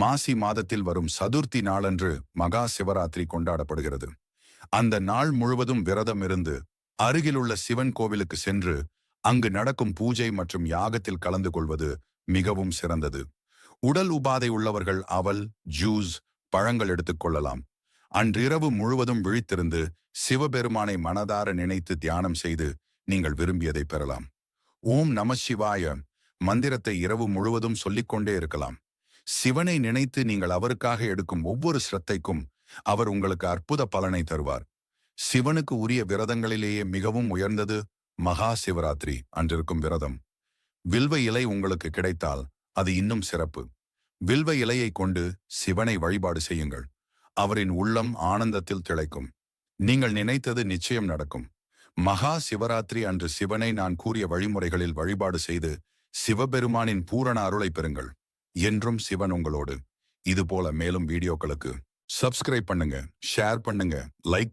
மாசி மாதத்தில் வரும் சதுர்த்தி நாளன்று மகா சிவராத்திரி கொண்டாடப்படுகிறது. அந்த நாள் முழுவதும் விரதம் இருந்து அருகிலுள்ள சிவன் கோவிலுக்கு சென்று அங்கு நடக்கும் பூஜை மற்றும் யாகத்தில் கலந்து கொள்வது மிகவும் சிறந்தது. உடல் உபாதை உள்ளவர்கள் அவல் ஜூஸ் பழங்கள் எடுத்துக்கொள்ளலாம் அன்றிரவு முழுவதும் விழித்திருந்து சிவபெருமானை மனதார நினைத்து தியானம் செய்து நீங்கள் விரும்பியதை பெறலாம். ஓம் நம சிவாய. மந்திரத்தை இரவு முழுவதும் சொல்லிக்கொண்டே இருக்கலாம். சிவனை நினைத்து நீங்கள் அவருக்காக எடுக்கும் ஒவ்வொரு ஸ்ரத்தைக்கும் அவர் உங்களுக்கு அற்புத பலனை தருவார். சிவனுக்கு உரிய விரதங்களிலேயே மிகவும் உயர்ந்தது மகா சிவராத்திரி அன்றிருக்கும் விரதம். வில்வ இலை உங்களுக்கு கிடைத்தால் அது இன்னும் சிறப்பு. வில்வ இலையை கொண்டு சிவனை வழிபாடு செய்யுங்கள். அவரின் உள்ளம் ஆனந்தத்தில் திளைக்கும். நீங்கள் நினைத்தது நிச்சயம் நடக்கும். மகா சிவராத்திரி அன்று சிவனை நான் கூறிய வழிமுறைகளில் வழிபாடு செய்து சிவபெருமானின் பூரண அருளை பெறுங்கள். என்றும் சிவன் உங்களோடு. இதுபோல மேலும் வீடியோக்களுக்கு சப்ஸ்கிரைப் பண்ணுங்க ஷேர் பண்ணுங்க லைக்